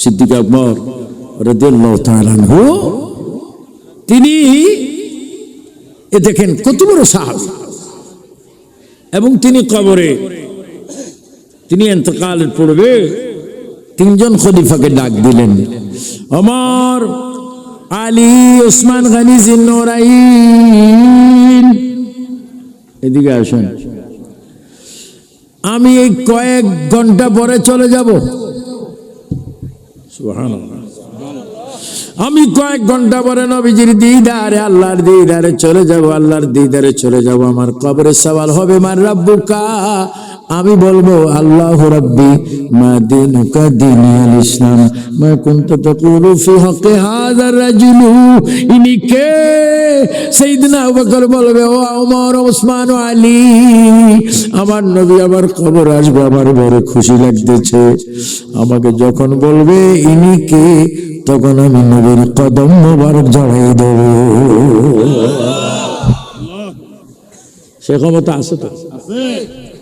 সিদ্দিক আকবর আনহু, তিনি এ দেখেন কত বড় সাহস এবং তিনি কবরে, তিনি এন্তকালের পূর্বে তিনজন খলিফাকে ডাক দিলেন আমার আলী ওসমান গানি জিন্নরাইন এদিকে আসেন, আমি এই কয়েক ঘণ্টা পরে চলে যাব। আমি কয়েক ঘণ্টা পরে নবীজির দিদারে, আল্লাহর দিদারে চলে যাব, আল্লাহর দিদারে চলে যাব। আমার কবরে সওয়াল হবে, মার রাব্বুকা। আমি বলব, আল্লাহ রাব্বি, মা দিনুকা দিনি আল ইসলাম, মা কুনতা তাকুলু ফি হাক্কি হাযা রাজুলু। ইনি কে? সাইয়েদনা আবু বকর বলবে, ও ওমর, ওসমান আলী, আমার নবী আমার খবর আসবে, আমার বড় খুশি লাগতেছে। আমাকে যখন বলবে, ইনি কে? তখন আমি নবীর কদম মোবারক জড়াই দেব। সে ক্ষমতা আছে তো?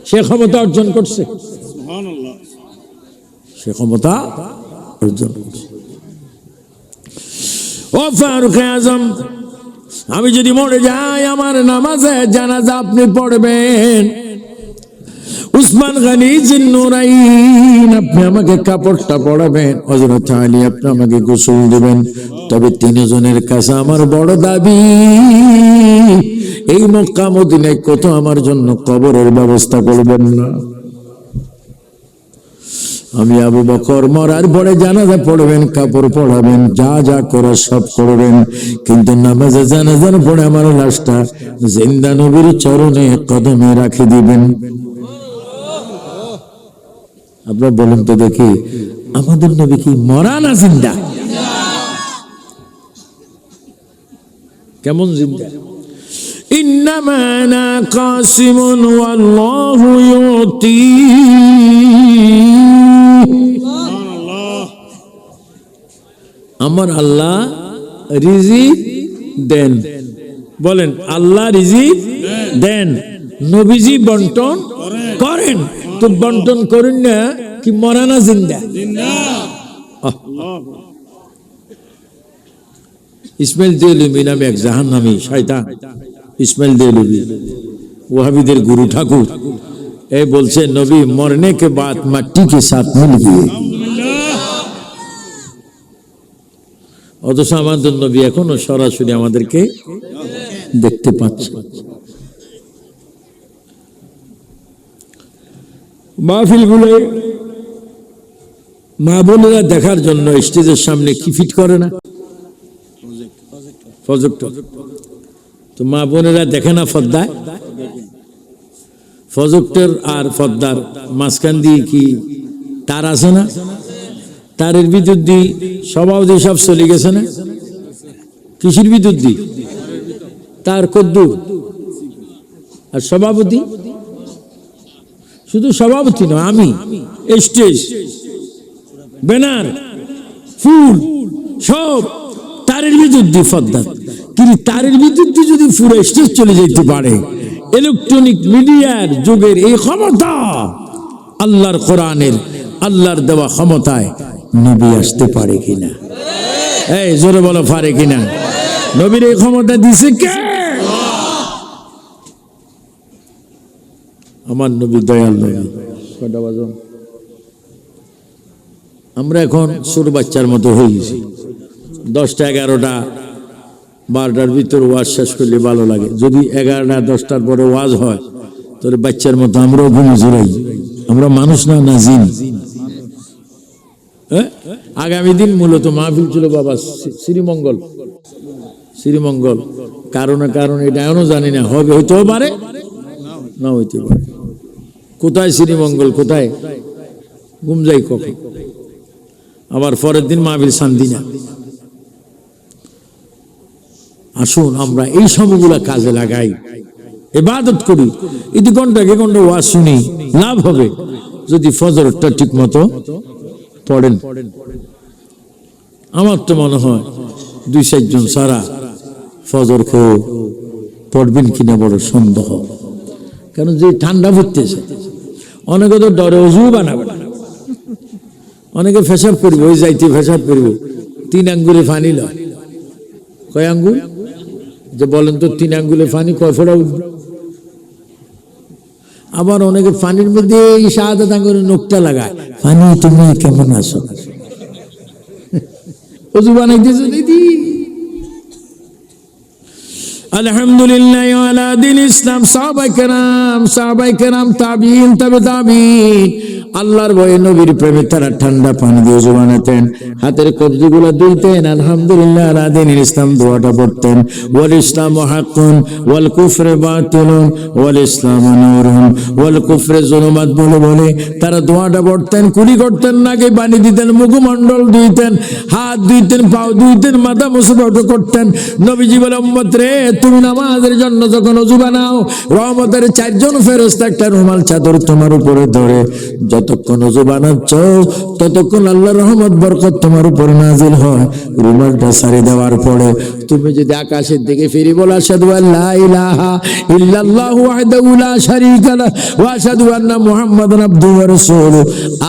সে ক্ষমতা অর্জন করছে। সে ক্ষমতা অর্জন করছে। ও ফারুক আজম আমি যদি মরে যাই আমার নামাজে জানাজা আপনি পড়বেন। উসমান গানি জিন্নুরাইন আপনি আমাকে কাপড়টা পড়াবেন হযরত আলী, আপনি আমাকে গোসল দিবেন। তবে তিনজনের কাছে আমার বড় দাবি, এই মক্কা মদিনায় কত আমার জন্য কবরের ব্যবস্থা করবেন না? আমি আবু বকর মরার পরে জানাজা পড়বেন, কাপড় পড়াবেন যা যা করার সব করবেন। কিন্তু নামাজে জানাজার পরে আমার লাশটা জিন্দা নবীর চরণে কদমে রাখি দিবেন। আপনার বলুন তো দেখি আমাদের নবী কি মরা না জিন্দা কেমন জিন্দা إنما أنا قاسم والله يعطي আমার আল্লাহ রিজিক দেন বলেন আল্লাহ রিজিক দেন নবীজি বন্টন করেন বরকত বন্টন করেন না কি মরা না জিন্দা? ইসমাইল দেলুমি নামে এক জাহান নামি শয়তান। ইসমাইল দেলুমি ওহাবিদের গুরু ঠাকুর। এই বলছে নবী মরনে কে বাদ মাটি কে সাথ মিল গিয়ে। অথচ আমাদের নবী এখনও সরাসরি আমাদেরকে দেখতে পাচ্ছে। মাহফিলগুলো মা বোনেরা দেখার জন্য স্টেজের সামনে কি ফিট করে না? তো মা বোনেরা দেখে না ফদ্দায় প্রজেক্টর আর ফদ্দার মাঝখান দিয়ে কি তার আছে না? তারের বিদ্যুৎ দিয়ে সবাও দিয়ে সব চলে গেছে না? কৃষির বিদ্যুৎ দিয়ে? তার কদ্দু আর সভাপতি? শুধু সভাপতি নয়, আমি, স্টেজ, ব্যানার, ফুল, সব তারের বিদ্যুৎ দিয়ে ফদ্দার। কিন্তু তারের বিদ্যুৎ দিয়ে যদি পুরো স্টেজ চলে যেতে পারে ইলেকট্রনিক মিডিয়ার যুগের এই ক্ষমতা আল্লাহর কোরআনের, আল্লাহর দেওয়া ক্ষমতায় নবী আসতে পারে কিনা? এই জোরে বলো, পারে কিনা? নবীর এই ক্ষমতা দিছে কে? আমার নবী দয়াল নবী। কটা বাজন আমরা এখন ছোট বাচ্চার মতো হয়ে গেছি। দশটা এগারোটা, বারোটার ভিতরে ওয়াজ শেষ করলে ভালো লাগে। যদি এগারোটা, দশটার পরে ওয়াজ হয়, তাহলে বাচ্চার মতো আমরাও ঘুমে জোড়াই আমরা মানুষ না না জিন। হ্যাঁ? আগামী দিন মূলত মাহফিল ছিল বাবা শ্রীমঙ্গল। শ্রীমঙ্গল। কারণে কারণ এটা এখনও জানি না। হবে, হইতেও পারে, না হইতে পারে। কোথায় শ্রীমঙ্গল? কোথায়? গুমজাই কখন? আবার পরের দিন মাহফিল শান্তি না। আসুন, আমরা এই সময়গুলা কাজে লাগাই। এবাদত করি। ইতি ঘণ্টা কে ঘণ্টা ওয়াজ শুনি, লাভ হবে। যদি ফজরটা ঠিক মতো পড়েন। আমার তো মনে হয় দুই চারজন সারা ফজর খেয়ে পড়বেন কিনা বড় সন্দেহ। কারণ যে ঠান্ডা পড়তেছে অনেকে তো ডরে অজু বানাবে অনেকে ফেসাব করব ওই যাইতে ফেসাব করব তিন আঙ্গুলে ফানি লয়। কয় আঙ্গুল? যে বলেন তো তিন আঙ্গুলে ফানি কয় ফোড়া উঠবে? আবার অনেকে পানির মধ্যে এই শাহাদাত আঙ্গুলের নোকটা লাগায়। ফানি, তুমি কেমন আছো? অজু বানাইতেছো, দিদি। আলহামদুলিল্লাহ আল্লাহর ভয়ে নবীর প্রেমে তারা ঠান্ডা পানি দিয়ে উজু বানাতেন হাতের কবজিগুলো দুইতেন আলহামদুলিল্লাহ আলা ইসলাম দোয়াটা পড়তেন। ওয়াল ইসলাম হাক্কুন, ওয়াল কুফরে ওয়াল ইসলাম ওয়াল কুফরে জুলুমাত বলে বলে তারা দোয়াটা পড়তেন, কুলি করতেন, নাকে পানি দিতেন, মুখমণ্ডল ধুইতেন, হাত ধুইতেন, পাও ধুইতেন, মাথা মুসুবট করতেন। নবীজি বলে তুমি নামাজের জন্য যখন অজু বানাও, রহমতের চারজন ফেরস্তা একটা রুমাল চাদর তোমার উপরে ধরে, যতক্ষণ অজু বানাচ্ছ, ততক্ষণ আল্লাহ রহমত, বরকত তোমার উপরে নাজিল হয়। রুমালটা সারি দেওয়ার পরে তুমি যদি আকাশের দিকে ফিরি বলো, আশহাদু আল্লা ইলাহা ইল্লাল্লাহু ওয়াহদাহু লা শারীকা লাহু ওয়া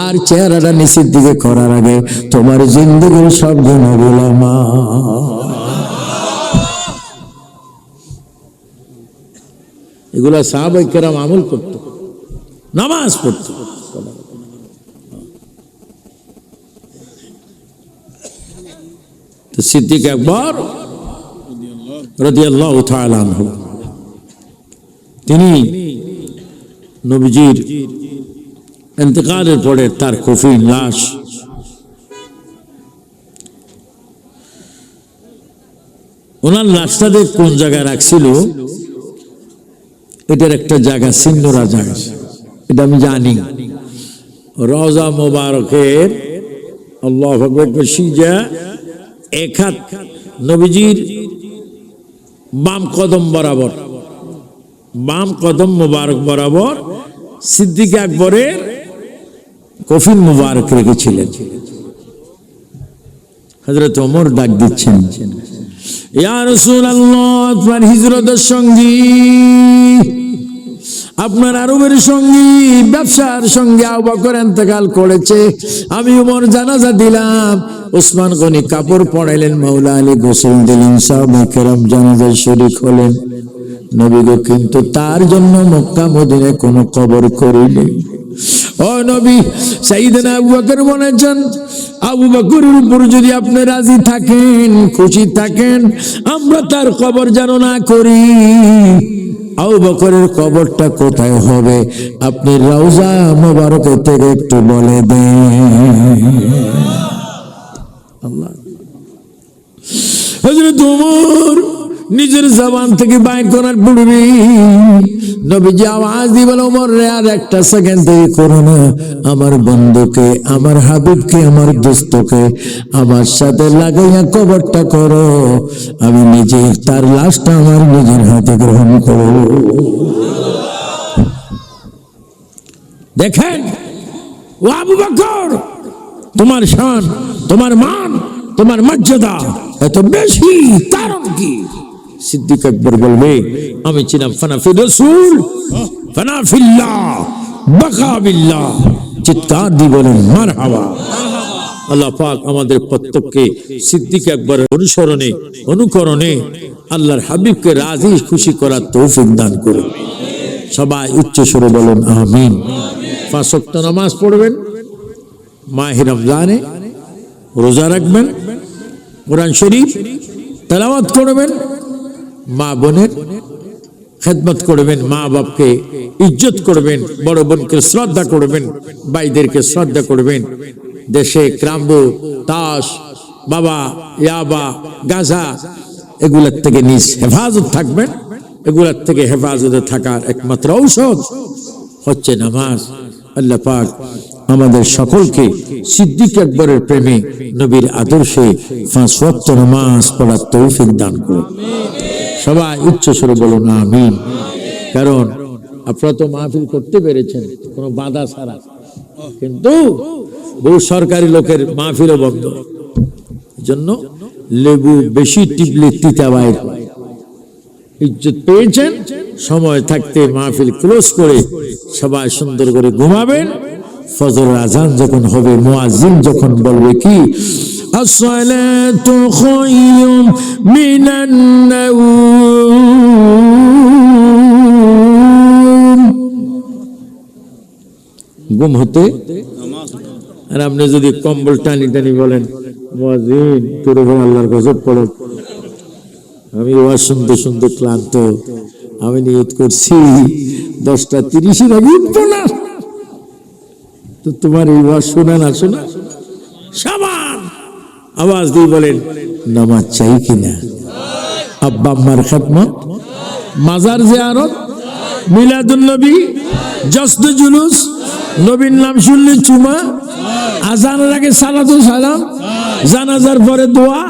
আর চেহারাটা নিচের দিকে করার আগে তোমার জিন্দগির সব গুণাগুলো মা এগুলা সাহাবাই কেরাম আমল করত। নামাজ পড়ত। সিদ্দিক একবার তিনি নবীজির ইন্তেকালের পরে তার কফিন লাশ ওনার লাশটাতে কোন জায়গায় রাখছিল? এটার একটা জায়গা সিন্ধুরা জায়গা। এটা আমি জানি। রওজা মোবারকের আল্লাহ নবীজির বাম কদম বরাবর, বাম কদম মোবারক বরাবর সিদ্দিক আকবরের কফিন মোবারক রেখেছিলেন। হজরত ওমর ডাক দিচ্ছেন। আপনার হিজরতের সঙ্গী, আপনার আরবের সঙ্গী, ব্যবসার সঙ্গে আবাকর এতেকাল করেছে। আমি উমর জানাজা দিলাম ওসমান গনি কাপড় পড়াইলেন মৌলা আলী গোসল দিলেন, সাহাবা কেরাম জানাজায় শরীক হলেন। নবী কিন্তু তার জন্য মক্কা মদিনে কোনো কবর করিলে ও নবী, সাইয়েদনা আবু বকর বলেছেন, আবু বকরের উপর যদি আপনি রাজি থাকেন, খুশি থাকেন, আমরা তার কবর যেন না করি। আবু বকরের কবরটা কোথায় হবে? আপনি রওজা মোবারকের থেকে একটু বলে দেন। আল্লাহ। হযরত ওমর নিজের জবান থেকে বাইর করার পূর্বে নবীজি আওয়াজ দিয়ে ওমর রে, আর একটা সেকেন্ড দেরি করো না। আমার বন্ধুকে, আমার হাবিবকে, আমার দোস্তকে, আমার সাথে লাগাইয়া কবরটা করো। আমি নিজে তার লাশটা আমার নিজের হাতে গ্রহণ করো দেখেন, ও আবু বকর, তোমার শান, তোমার মান, তোমার মর্যাদা এত বেশি, কারণ কি? সিদ্দিক আকবর বলবে, আমি ছিলাম ফানাফি রসুল ফানাফিল্লাহ বাকাবিল্লাহ চিৎকার দি বলেন মার হাওয়া আল্লাহ পাক আমাদের প্রত্যেককে সিদ্দিক একবারের অনুসরণে, অনুকরণে আল্লাহর হাবিবকে রাজি, খুশি করার তৌফিক দান করুন। সবাই উচ্চ সুরে বলুন, আমিন। পাঁচ ওয়াক্ত নামাজ পড়বেন মাহে রমজানে রোজা রাখবেন, কোরআন শরীফ তেলাওয়াত করবেন মা বোনের খেদমত করবেন, মা বাপকে ইজ্জত করবেন, বড় বোনকে শ্রদ্ধা করবেন, ভাইদেরকে শ্রদ্ধা করবেন। দেশে ক্রাম্ব, তাস, বাবা, ইয়াবা, গাজা, এগুলোর থেকে নিজ হেফাজত থাকবেন। এগুলোর থেকে হেফাজতে থাকার একমাত্র ঔষধ হচ্ছে নামাজ। আল্লাহ পাক আমাদের সকলকে সিদ্দিক আকবরের প্রেমে নবীর আদর্শে পাঁচ নামাজ পড়ার তৌফিক দান করুন। সবাই উচ্চ স্বরে বলুন, আমিন। কারণ আপনারা তো মাহফিল করতে পেরেছেন, কোনো বাধা ছাড়া। কিন্তু বহু সরকারি লোকের মাহফিলও বন্ধ। জন্য লেবু বেশি টিপলে তিতা বাইর ইজ্জত পেয়েছেন, সময় থাকতে মাহফিল ক্লোজ করে সবাই সুন্দর করে ঘুমাবেন। ফজর আজান যখন হবে, মুয়াজ্জিন যখন বলবে কি, আসসালাতু খায়রুম মিনান ঘুম হতে? আর আপনি যদি কম্বল টানি টানি বলেন আল্লাহর গজব পড়ো। আমি ওয়াজ শুনতে শুনতে ক্লান্ত। আমি নিয়ত করছি, দশটা তিরিশের আগে উঠবো না। তো তোমার এই ওয়াজ শোনা না শোনা? সাবান! আওয়াজ দিয়ে বলেন, নামাজ চাই কিনা আব্বা আম্মার খেদমত। মাজার জিয়ারত মিলাদুল নবী জসদ জুলুস নবীর নাম শুনলে চুমা? আজানের আগে সালাতু সালাম, জানাজার পরে দোয়া,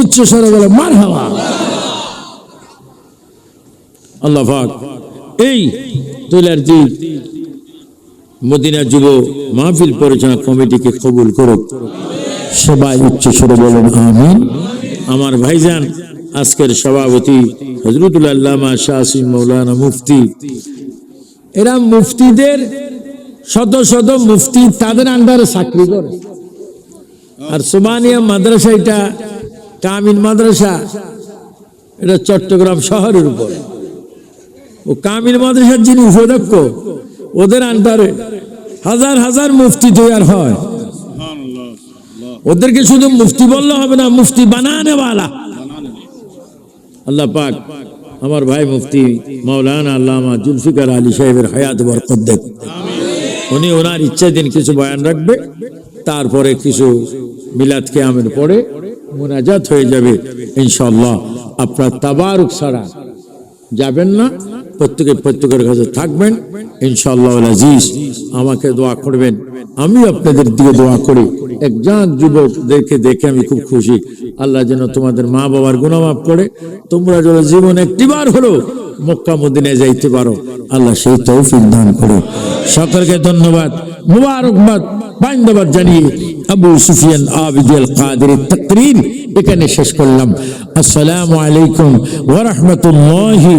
উচ্চ স্বরে বলে মার হাওয়া আল্লাহ এই তুলার জি মদিনা যুব মাহফিল পরিচালনা কমিটিকে কবুল করুক। সবাই উচ্চ স্বরে বলেন, আমিন। আমার ভাইজান, আজকের সভাপতি হজরতুল আল্লামা শাহ মৌলানা মুফতি, এরা মুফতিদের শত শত মুফতি তাদের আন্ডারে চাকরি করে। আর সোমানিয়া মাদ্রাসা এটা, কামিন মাদ্রাসা, এটা চট্টগ্রাম শহরের উপর। ও কামিন মাদ্রাসার যিনি উপাধ্যক্ষ, ওদের আন্ডারে হাজার হাজার মুফতি তৈরি হয়। ওদেরকে শুধু মুফতি বললে হবে না, মুফতি বানানে वाला আল্লাহ পাক আমার ভাই মুফতি মাওলানা আল্লামা জুলফিকার আলী সাহেবের হায়াত বরকত দেখ উনি ওনার ইচ্ছা দিন কিছু বয়ান রাখবে, তারপরে কিছু মিলাদ কেয়ামের পরে মোনাজাত হয়ে যাবে ইনশাল্লাহ আপনার তাবারুক ছাড়া যাবেন না, প্রত্যেকে প্রত্যেকের কাছে থাকবেন ইনশাল্লাহ আমাকে দোয়া করবেন। আমি আপনাদের দিকে দোয়া করি। একজন যুবকদেরকে দেখে আমি খুব খুশি। আল্লাহ যেন তোমাদের মা বাবার গুণমাপ করে। তোমরা যেন জীবন একটিবার হলো মক্কা মদিনায় যাইতে পারো। আল্লাহ সেই তৌফিক দান করো সকলকে ধন্যবাদ। মুবারকবাদ বান্দাবাদ জানিয়ে আবু সুফিয়ান আবিদুল কাদের তকরির এখানে শেষ করলাম। আসসালামু আলাইকুম ওয়া রাহমাতুল্লাহি